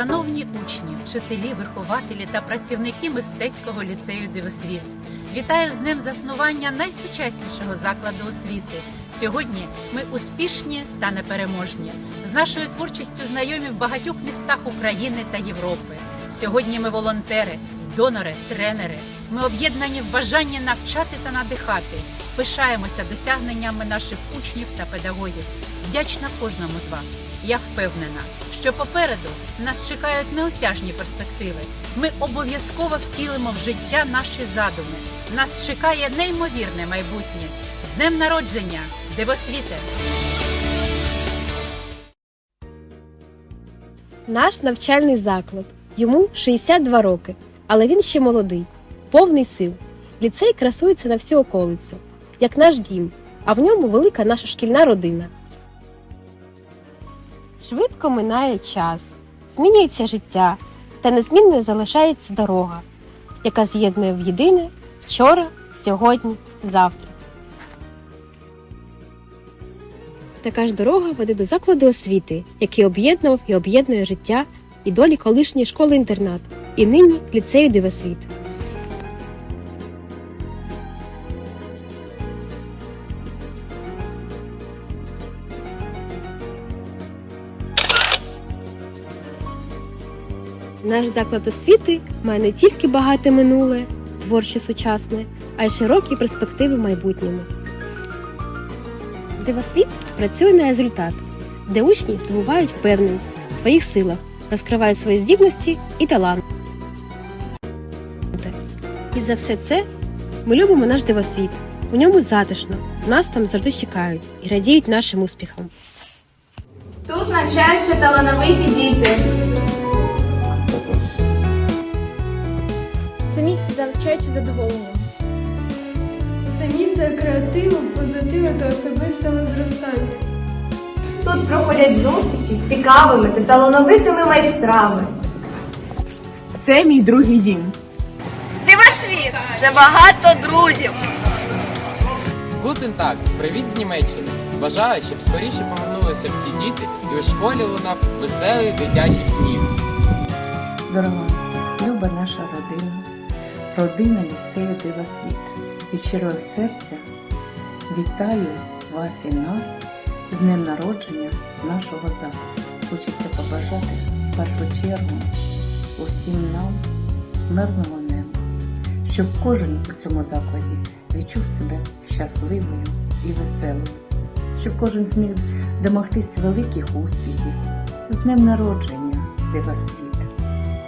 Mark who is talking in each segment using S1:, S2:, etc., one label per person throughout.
S1: Шановні учні, вчителі, вихователі та працівники мистецького ліцею Дивосвіт, вітаю з днем заснування найсучаснішого закладу освіти. Сьогодні ми успішні та непереможні. З нашою творчістю знайомі в багатьох містах України та Європи. Сьогодні ми волонтери, донори, тренери. Ми об'єднані в бажанні навчати та надихати. Пишаємося досягненнями наших учнів та педагогів. Вдячна кожному з вас. Я впевнена, що попереду нас чекають неосяжні перспективи. Ми обов'язково втілимо в життя наші задуми. Нас чекає неймовірне майбутнє. З днем народження, Дивосвіте!
S2: Наш навчальний заклад. Йому 62 роки, але він ще молодий, повний сил. Ліцей красується на всю околицю, як наш дім, а в ньому велика наша шкільна родина. Швидко минає час, змінюється життя, та незмінною залишається дорога, яка з'єднує в єдине вчора, сьогодні, завтра. Така ж дорога веде до закладу освіти, який об'єднував і об'єднує життя і долі колишньої школи-інтернат, і нині ліцею Дивосвіт. Наш заклад освіти має не тільки багате минуле, творче сучасне, а й широкі перспективи в майбутньому. Дивосвіт працює на результат, де учні здобувають впевненість в своїх силах, розкривають свої здібності і таланти. І за все це ми любимо наш дивосвіт. У ньому затишно, нас там завжди чекають і радіють нашим успіхам.
S3: Тут навчаються талановиті діти.
S4: Де задоволенням.
S5: Це місце креативу, позитиву та особистого зростання.
S3: Тут проходять зустрічі з цікавими та талановитими майстрами.
S6: Це мій другий дім.
S3: Це багато друзів.
S7: Гутен так, привіт з Німеччини. Бажаю, щоб скоріше повернулися всі діти і у школі лунав веселий дитячий сміх.
S8: Дорога, люба наша родина, родина ліцею Дивосвіт. Від щирого серця вітаю вас і нас з днем народження нашого закладу. Хочеться побажати в першу чергу усім нам мирного неба, щоб кожен у цьому закладі відчув себе щасливою і веселою, щоб кожен зміг домогтись великих успіхів з днем народження Дивосвіт.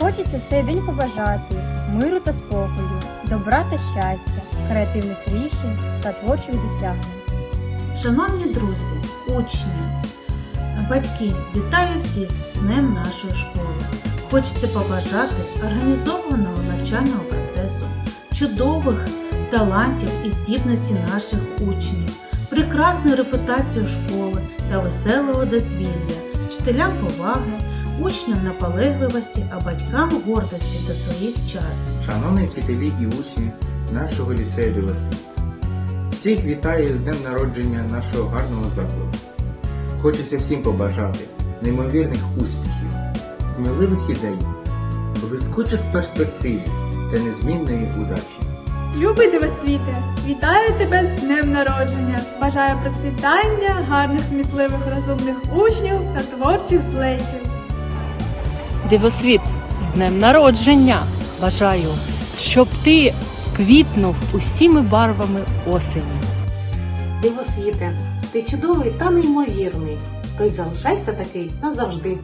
S9: Хочеться цей день побажати миру та спокою, добра та щастя, креативних рішень та творчих досягнень.
S10: Шановні друзі, учні, батьки, вітаю всіх з Днем нашої школи. Хочеться побажати організованого навчального процесу, чудових талантів і здібності наших учнів, прекрасну репутацію школи та веселого дозвілля, вчителям поваги, учням наполегливості, а батькам гордості до своїх чад.
S11: Шановні вчителі і учні нашого ліцею Дивосвіт. Всіх вітаю з днем народження нашого гарного закладу. Хочеться всім побажати неймовірних успіхів, сміливих ідей, блискучих перспектив та незмінної удачі.
S5: Любий дивосвіте, вітаю тебе з днем народження. Бажаю процвітання, гарних, кмітливих, розумних учнів та творчих злетів.
S12: Дивосвіт з днем народження. Бажаю, щоб ти квітнув усіми барвами осені.
S13: Дивосвіте, ти чудовий та неймовірний. То й залишайся такий назавжди.